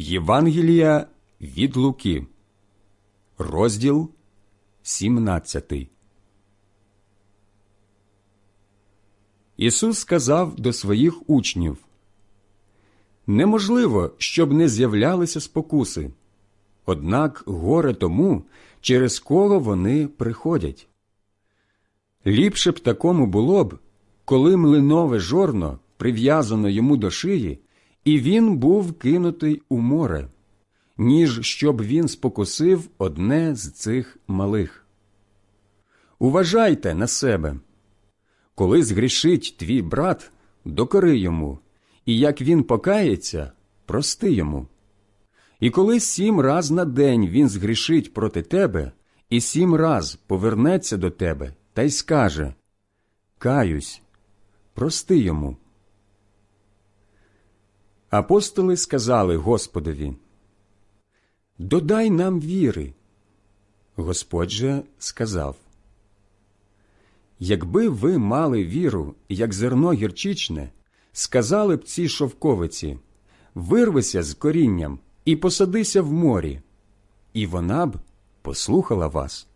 Євангелія від Луки, розділ 17. Ісус сказав до своїх учнів Неможливо, щоб не з'являлися спокуси, однак горе тому, через кого вони приходять. Ліпше б такому було б, коли млинове жорно прив'язано йому до шиї, і він був кинутий у море, ніж щоб він спокусив одне з цих малих. Уважайте на себе. Коли згрішить твій брат, докори йому, і як він покається, прости йому. І коли сім раз на день він згрішить проти тебе, і сім раз повернеться до тебе та й скаже Каюсь, прости йому. Апостоли сказали Господові Додай нам віри. Господь же сказав Якби ви мали віру, як зерно гірчичне, сказали б цій шовковиці Вирвися з корінням і посадися в морі, і вона б послухала вас.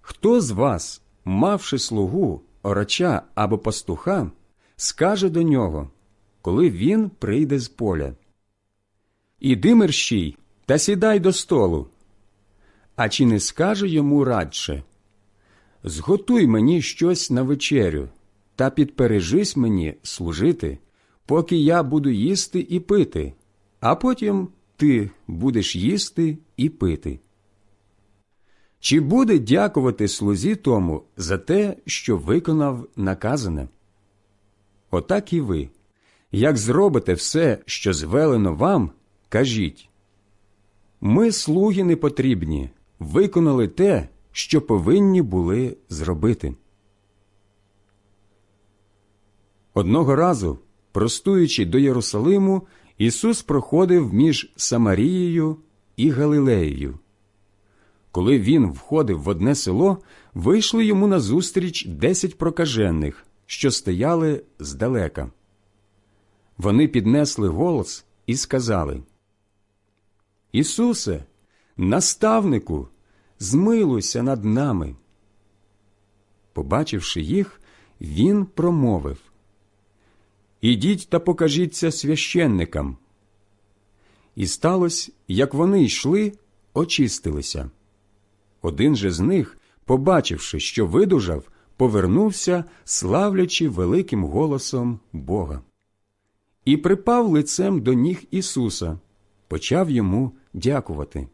Хто з вас, мавши слугу, орача або пастуха, скаже до нього, коли він прийде з поля Іди мерщій та сідай до столу. А чи не скаже йому радше Зготуй мені щось на вечерю та підпережись мені служити, поки я буду їсти і пити, а потім ти будеш їсти і пити. Чи буде дякувати слузі тому за те, що виконав наказане? Отак і ви, як зробите все, що звелено вам, кажіть ми, слуги непотрібні, виконали те, що повинні були зробити. Одного разу, простуючи до Єрусалиму, Ісус проходив між Самарією і Галилеєю. Коли він входив в одне село, вийшли йому назустріч десять прокажених, що стояли здалека. Вони піднесли голос і сказали Ісусе, наставнику, змилуйся над нами. Побачивши їх, він промовив Ідіть та покажіться священникам. І сталося, як вони йшли, очистилися. Один же з них, побачивши, що видужав, повернувся, славлячи великим голосом Бога. І припав лицем до ніг Ісуса, почав йому дякувати.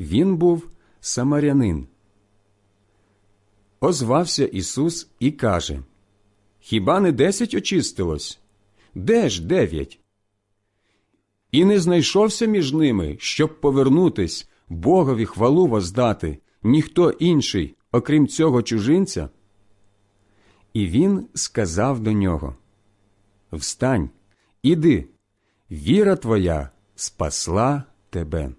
Він був самарянин. Озвався Ісус і каже Хіба не десять очистилось? Де ж дев'ять? І не знайшовся між ними, щоб повернутись, Богові хвалу воздати, ніхто інший, окрім цього чужинця? І він сказав до нього Встань, іди, віра твоя спасла тебе.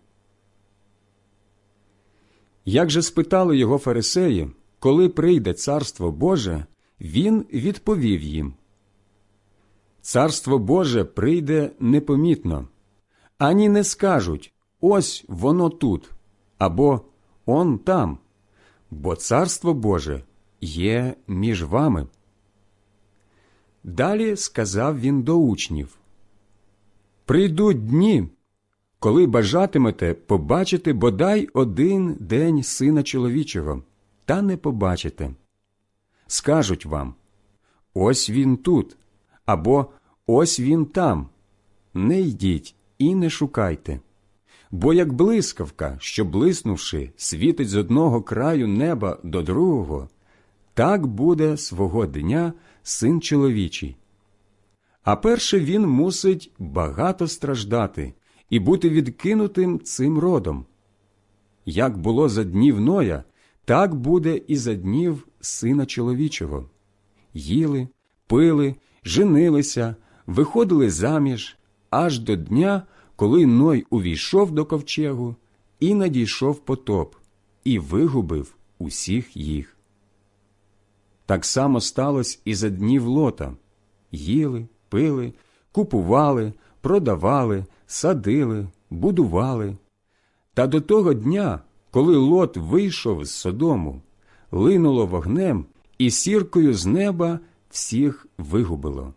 Як же спитали його фарисеї, коли прийде царство Боже, він відповів їм Царство Боже прийде непомітно, ані не скажуть ось воно тут або он там, бо царство Боже є між вами. Далі сказав він до учнів Прийдуть дні, коли бажатимете побачити бодай один день сина чоловічого, та не побачите. Скажуть вам ось він тут, або ось він там. Не йдіть і не шукайте. Бо як блискавка, що блиснувши, світить з одного краю неба до другого, так буде свого дня син чоловічий. А перше він мусить багато страждати і бути відкинутим цим родом. Як було за днів Ноя, так буде і за днів сина чоловічого. Їли, пили, женилися, виходили заміж аж до дня, коли Ной увійшов до ковчегу і надійшов потоп, і вигубив усіх їх. Так само сталося і за днів лота їли, пили, купували, продавали, садили, будували. Та до того дня, коли Лот вийшов з Содому, линуло вогнем і сіркою з неба всіх вигубило.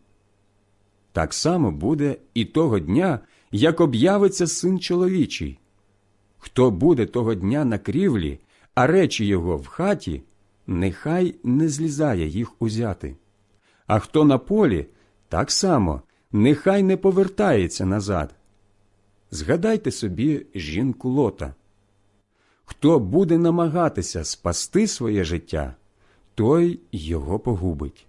Так само буде і того дня, як об'явиться син чоловічий. Хто буде того дня на крівлі, а речі його в хаті, нехай не злізає їх узяти. А хто на полі, так само нехай не повертається назад. Згадайте собі жінку лота. Хто буде намагатися спасти своє життя, той його погубить,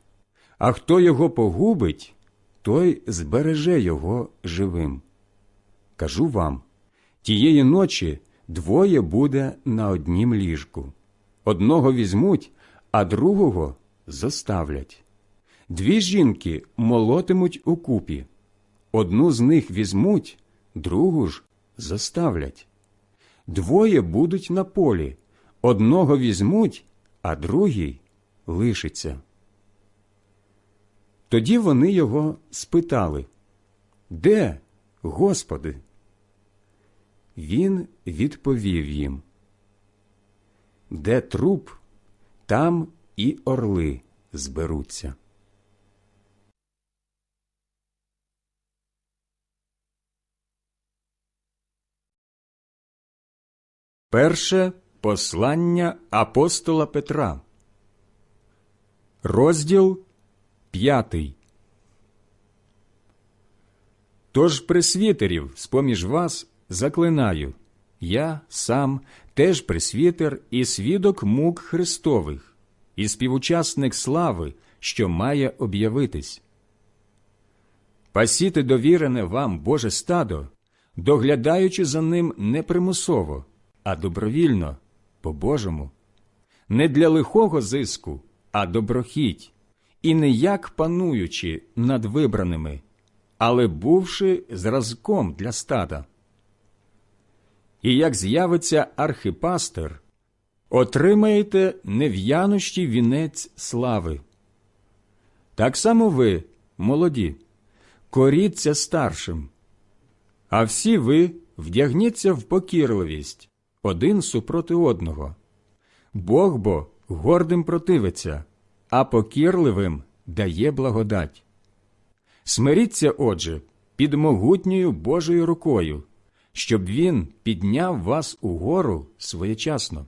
а хто його погубить, той збереже його живим. Кажу вам тієї ночі двоє буде на однім ліжку. Одного візьмуть, а другого зоставлять. Дві жінки молотимуть у купі. Одну з них візьмуть, другу ж заставлять. Двоє будуть на полі, одного візьмуть, а другий лишиться. Тоді вони його спитали Де, Господи? Він відповів їм Де труп, там і орли зберуться. Перше послання апостола Петра, розділ п'ятий. Тож пресвітерів з-поміж вас заклинаю, я сам теж пресвітер і свідок мук Христових, і співучасник слави, що має об'явитись. Пасіте довірене вам Боже стадо, доглядаючи за ним не примусово, а добровільно, по-божому, не для лихого зиску, а доброхіть, і не як пануючи над вибраними, але бувши зразком для стада. І як з'явиться архипастир, отримаєте нев'янощий вінець слави. Так само ви, молоді, коріться старшим, а всі ви вдягніться в покірливість один супроти одного. Бог бо гордим противиться, а покірливим дає благодать. Смиріться, отже, під могутньою Божою рукою, щоб він підняв вас угору своєчасно.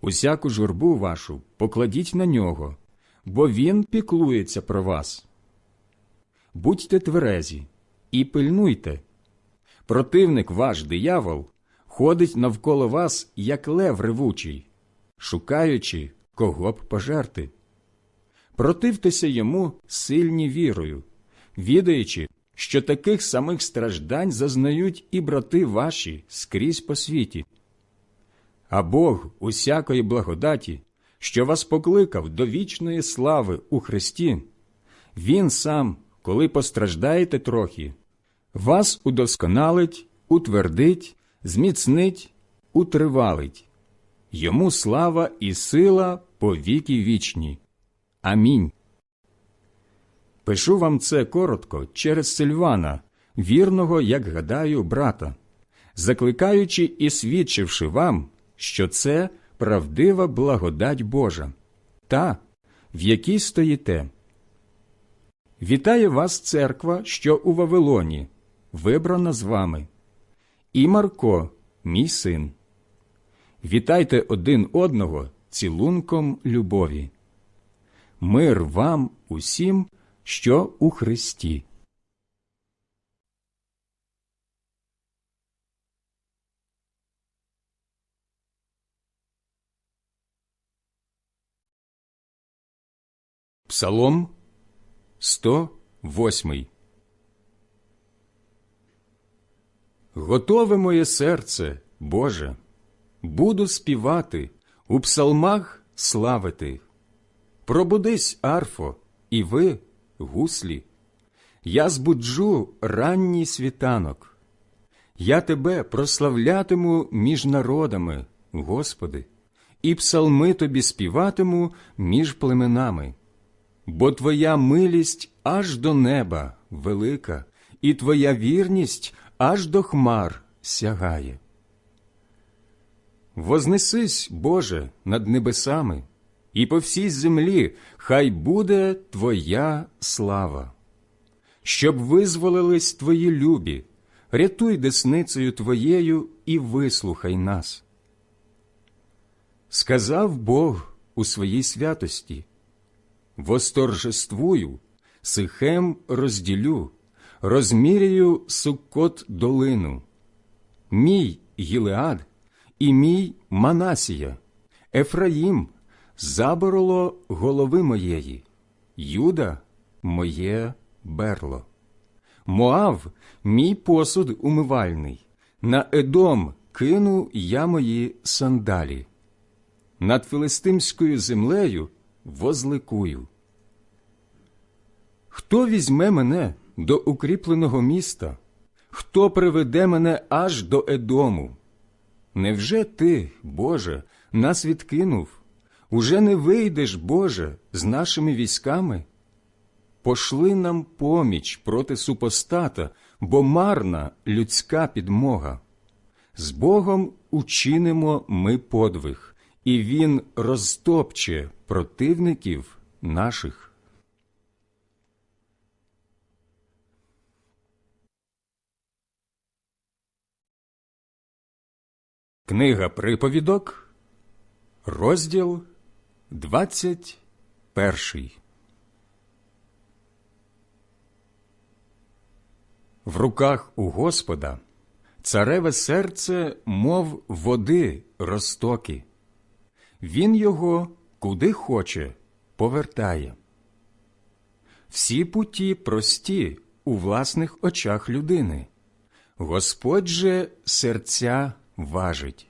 Усяку журбу вашу покладіть на нього, бо він піклується про вас. Будьте тверезі і пильнуйте. Противник ваш диявол ходить навколо вас, як лев ревучий, шукаючи, кого б пожерти. Противтеся йому сильні вірою, відаючи, що таких самих страждань зазнають і брати ваші скрізь по світі. А Бог усякої благодаті, що вас покликав до вічної слави у Христі, Він сам, коли постраждаєте трохи, вас удосконалить, утвердить, зміцнить, утривалить. Йому слава і сила по віки вічні. Амінь. Пишу вам це коротко через Сильвана, вірного, як гадаю, брата, закликаючи і свідчивши вам, що це правдива благодать Божа, та, в якій стоїте. Вітає вас церква, що у Вавилоні, вибрана з вами, і Марко, мій син. Вітайте один одного цілунком любові. Мир вам усім, що у Христі. Псалом 108 Готове моє серце, Боже, буду співати, у псалмах славити. Пробудись, арфо, і ви, гуслі, я збуджу ранній світанок. Я тебе прославлятиму між народами, Господи, і псалми тобі співатиму між племенами, бо Твоя милість аж до неба велика, і твоя вірність аж до хмар сягає. Вознесись, Боже, над небесами, і по всій землі хай буде Твоя слава. Щоб визволились Твої любі, рятуй десницею Твоєю і вислухай нас. Сказав Бог у своїй святості Восторжествую, сихем розділю, розміряю суккот долину, мій Гілеад і мій Манасія, Ефраїм, забороло голови моєї, Юда моє берло. Моав мій посуд умивальний, на Едом кину я мої сандалі. Над филистимською землею возликую. Хто візьме мене до укріпленого міста? Хто приведе мене аж до Едому? Невже ти, Боже, нас відкинув? Уже не вийдеш, Боже, з нашими військами? Пошли нам поміч проти супостата, бо марна людська підмога. З Богом учинимо ми подвиг, і Він розтопче противників наших. Книга приповідок, розділ двадцять перший. В руках у Господа цареве серце, мов води розтоки. Він його куди хоче повертає. Всі путі прості у власних очах людини. Господь же серця важить.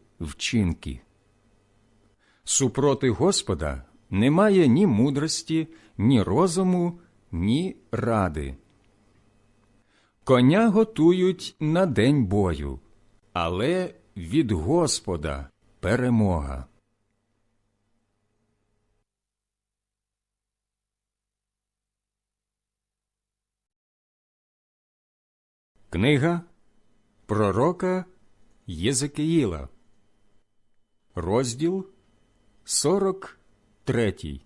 вчинки. Супроти Господа немає ні мудрості, ні розуму, ні ради. Коня готують на день бою, але від Господа перемога. Книга Пророка Єзекиїла, розділ 43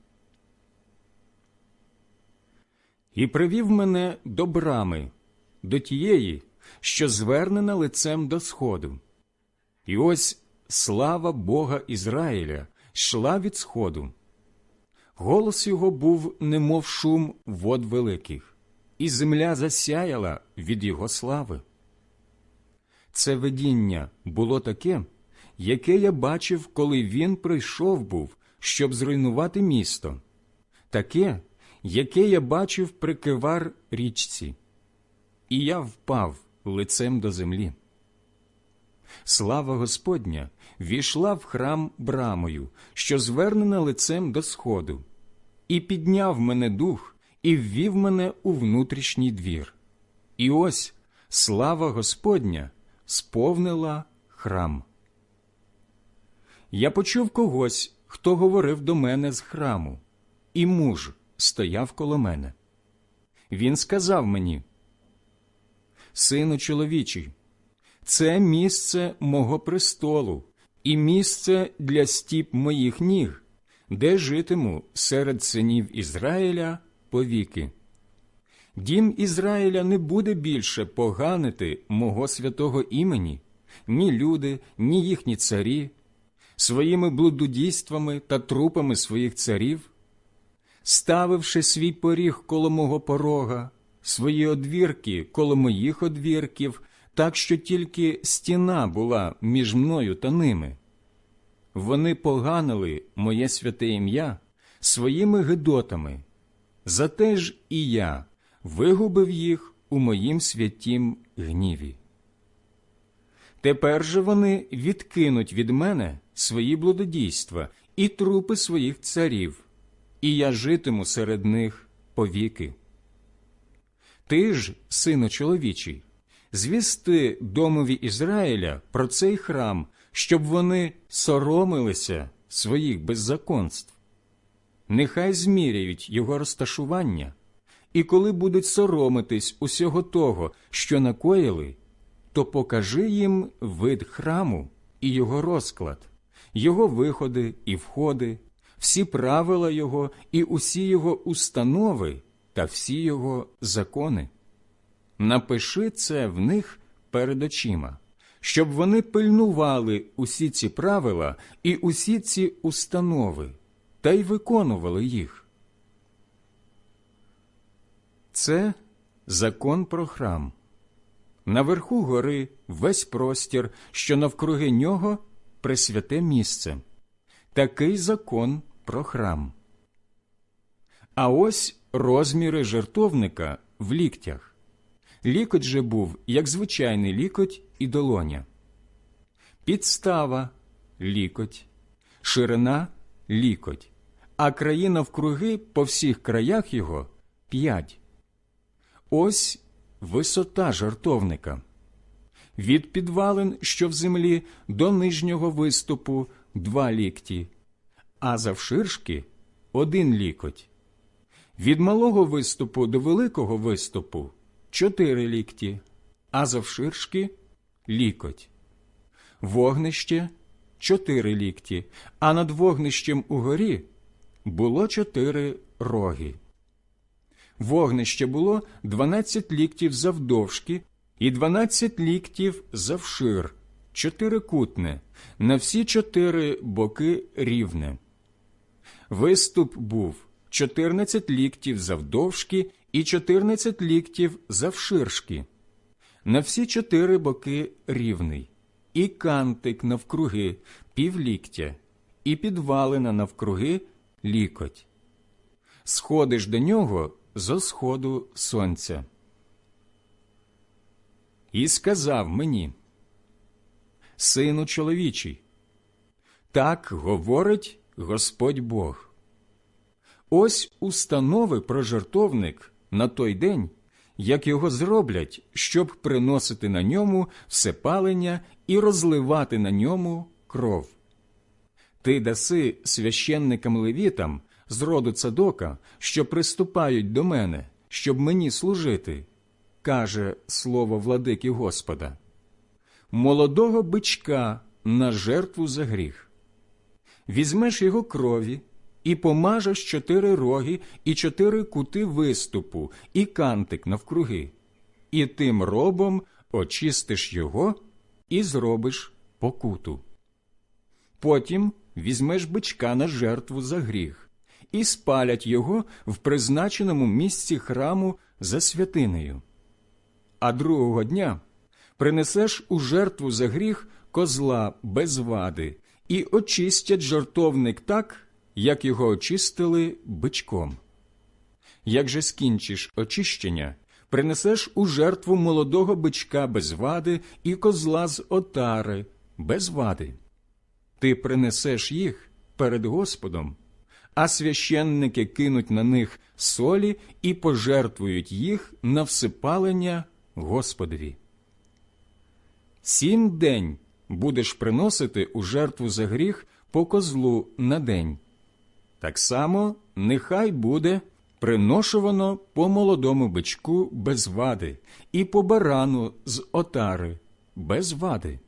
І привів мене до брами, до тієї, що звернена лицем до сходу. І ось слава Бога Ізраїля йшла від сходу. Голос його був, немов шум вод великих і земля засяяла від його слави. Це видіння було таке, яке я бачив, коли він прийшов був, щоб зруйнувати місто, таке, яке я бачив при кивар річці, і я впав лицем до землі. Слава Господня війшла в храм брамою, що звернена лицем до сходу, і підняв мене дух і ввів мене у внутрішній двір. І ось слава Господня сповнила храм. Я почув когось, хто говорив до мене з храму, і муж стояв коло мене. Він сказав мені, Сину чоловічий, це місце мого престолу і місце для стіп моїх ніг, де житиму серед синів Ізраїля повіки. Дім Ізраїля не буде більше поганити мого святого імені, ні люди, ні їхні царі, своїми блудодійствами та трупами своїх царів, ставивши свій поріг коло мого порога, свої одвірки коло моїх одвірків, так що тільки стіна була між мною та ними. Вони поганили моє святе ім'я своїми гидотами. Зате ж і я вигубив їх у моїм святім гніві. Тепер же вони відкинуть від мене свої блудодійства і трупи своїх царів, і я житиму серед них повіки. Ти ж, сину чоловічий, звісти домові Ізраїля про цей храм, щоб вони соромилися своїх беззаконств нехай зміряють його розташування, і коли будуть соромитись усього того, що накоїли, то покажи їм вид храму і його розклад, його виходи і входи, всі правила його і усі його установи та всі його закони. Напиши це в них перед очима. Щоб вони пильнували усі ці правила і усі ці установи, та й виконували їх. Це закон про храм, наверху гори весь простір, що навкруги нього пресвяте місце. Такий закон про храм. А ось розміри жертовника в ліктях. Лікоть же був, як звичайний лікоть і долоня. Підстава лікоть, ширина лікоть, а краї навкруги по всіх краях його п'ять. Ось висота жартовника. Від підвалин, що в землі, до нижнього виступу два лікті, а завширшки один лікоть. Від малого виступу до великого виступу чотири лікті, а завширшки лікоть. Вогнище чотири лікті, а над вогнищем угорі було чотири роги. Вогнище було дванадцять ліктів завдовжки і дванадцять ліктів завшир, чотирикутне, на всі чотири боки рівне. Виступ був чотирнадцять ліктів завдовжки і чотирнадцять ліктів завширшки, на всі чотири боки рівний, і кантик навкруги півліктя, і підвалина навкруги лікоть. Сходиш до нього зо сходу сонця. І сказав мені, Сину чоловічий, так говорить Господь Бог. Ось установи про жертовник на той день, як його зроблять, щоб приносити на ньому всепалення і розливати на ньому кров. Ти даси священникам левітам з роду цадока, що приступають до мене, щоб мені служити, каже слово владики Господа, молодого бичка на жертву за гріх. Візьмеш його крові і помажеш чотири роги і чотири кути виступу, і кантик навкруги, і тим робом очистиш його і зробиш покуту. Потім візьмеш бичка на жертву за гріх, і спалять його в призначеному місці храму за святинею. А другого дня принесеш у жертву за гріх козла без вади, і очистять жертовник так, як його очистили бичком. Як же скінчиш очищення, принесеш у жертву молодого бичка без вади і козла з отари без вади. Ти принесеш їх перед Господом, а священники кинуть на них солі і пожертвують їх на всипалення Господові. Сім день будеш приносити у жертву за гріх по козлу на день. Так само нехай буде приношувано по молодому бичку без вади і по барану з отари без вади.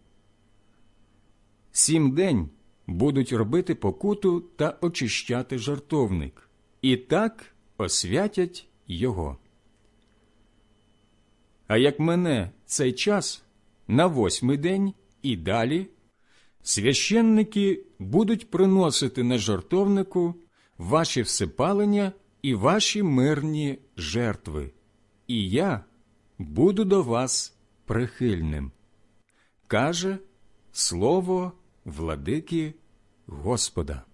Сім день будуть робити покуту та очищати жартовник, і так освятять його. А як мене цей час на восьмий день і далі, священники будуть приносити на жартовнику ваші всипалення і ваші мирні жертви, і я буду до вас прихильним. Каже слово владики Господа.